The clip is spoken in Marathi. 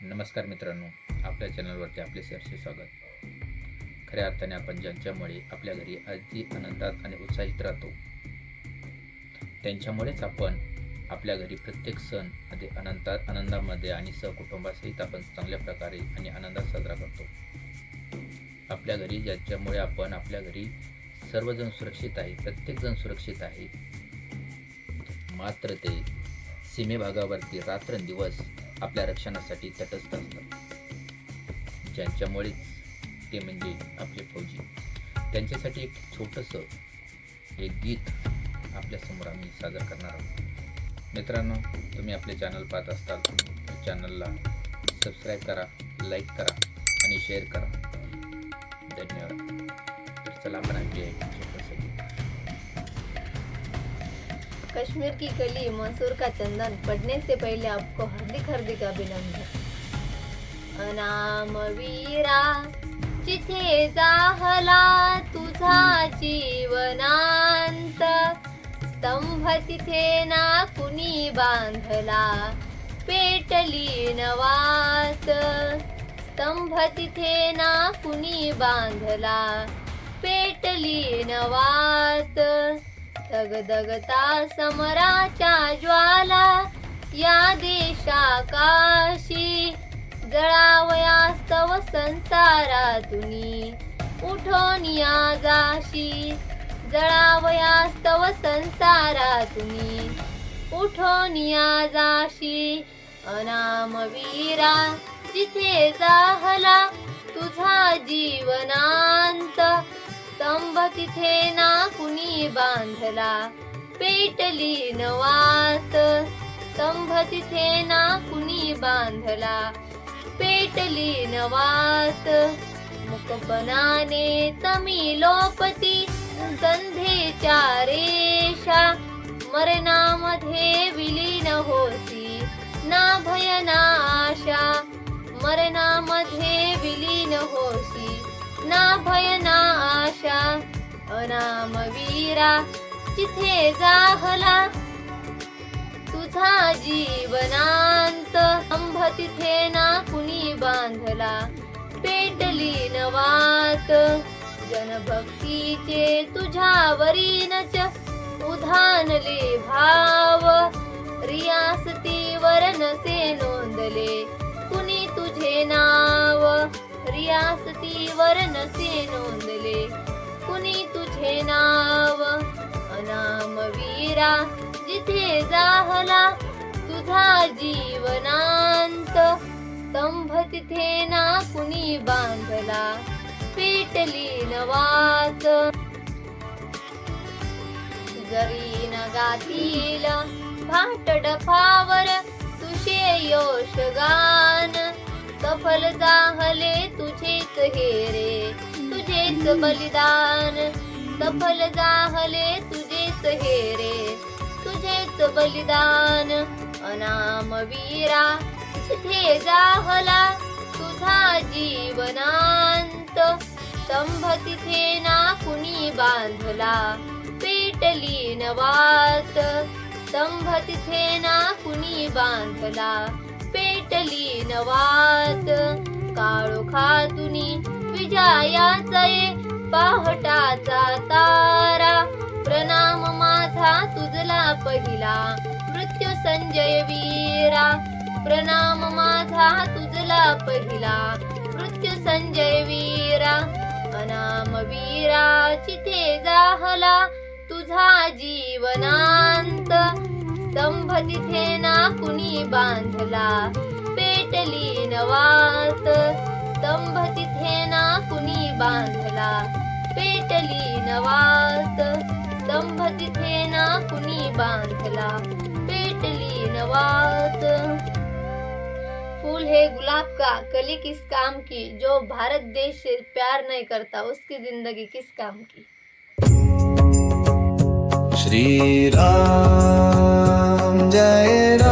नमस्कार मित्रांनो आपल्या चॅनलवरती आपले सहर्ष स्वागत. खऱ्या अर्थाने आपण ज्यांच्यामुळे आपल्या घरी अगदी आनंदात आणि उत्साहित राहतो त्यांच्यामुळेच आपण आपल्या घरी प्रत्येक सणमध्ये आनंदात आनंदामध्ये आणि सहकुटुंबासहित आपण चांगल्या प्रकारे आणि आनंदात साजरा करतो. आपल्या घरी ज्यांच्यामुळे आपण आपल्या घरी सर्वजण सुरक्षित आहे प्रत्येकजण सुरक्षित आहे मात्र ते सीमेभागावरती रात्रंदिवस आपल्या रक्षणासाठी तटस्थ असतात. ज्यांच्यामुळेच ते म्हणजे आपले फौजी. त्यांच्यासाठी एक छोटंसं एक गीत आपल्यासमोर आम्ही सादर करणार आहोत. मित्रांनो तुम्ही आपले चॅनल पाहत असताल चॅनलला सबस्क्राईब करा लाईक करा आणि शेअर करा. धन्यवाद. तर चला आपण ऐकूया कश्मीर की कली मसूर का चंदन पढ़ने से पहले आपको हार्दिक हार्दिक अभिनंदन। अनाम वीरा जिथे जाहला तुझा जीवनांत। स्तंभ तिथे ना कुणी बांधला पेटली नवात। स्तंभ तिथे ना कुणी बांधला पेटली नवात। दगदगता समराच्या ज्वाला या देशाकाशी जळावयास्तव संसारातून उठोन या जाशी. जळावयास्तव संसारातून उठोन या जाशी. अनामवीरा जिथे जाहला तुझा जीवनांत स्तंभ तिथे ना कुणी बांधला. पेटली नवात. स्तंभ तिथे ना कुणी बांधला. पेटली नवात. मुकपनाने तमी लोपती. संधेच्या रेषा मरणामध्ये विलीन होसी. ना भय ना आशा मरणामध्ये विलीन होसी. ना भय ना आशा अनाम वीरा जिथे जाहला तुझा जीवनांत अंभ तिथे ना कुणी बांधला. पेटली नवात जनभक्तीचे तुझ्यावरीनच उधानले भाव. रियासतीवर नसे नोंदले कुणी तुझे नाव रियासतीवर नसे नोंदले. कुणी तुझे नाव? अनाम वीरा जिथे जाहला तुझा जीवनांत. स्तंभ तिथे ना कुणी बांधला? पेटली नवात जरी न गातील भाट डफावर तुषे यश गा सफल जाहले तुझेच हे रे तुझेच बलिदान. सफल जाहले तुझेच हे रे तुझेच बलिदान. अनाम वीरा जिथे जाहला तुझा जीवनांत. स्तंभ तिथे ना कुणी बांधला पेटली नवात. स्तंभ तिथे ना कुणी बांधला पेटली नवात. काळोखा तुनी विजयाचा ये तारा. प्रणाम माझा तुझला पहिला. मृत्यू संजय वीरा. प्रणाम माझा तुझला पहिला. मृत्यू संजय वीरा. अनाम वीरा चिथे जाहला तुझा जीवनांत. स्तंभ तिथे ना कुणी बांधला. पेटली नवात स्तंभ तिथे ना कुणी बांधला। पेटली नवात स्तंभ तिथे ना कुणी बांधला। पेटली नवात फूल है गुलाब का। कली किस काम की? जो भारत देश से प्यार नहीं करता, उसकी ज़िंदगी किस काम की? श्रीराम जय राम।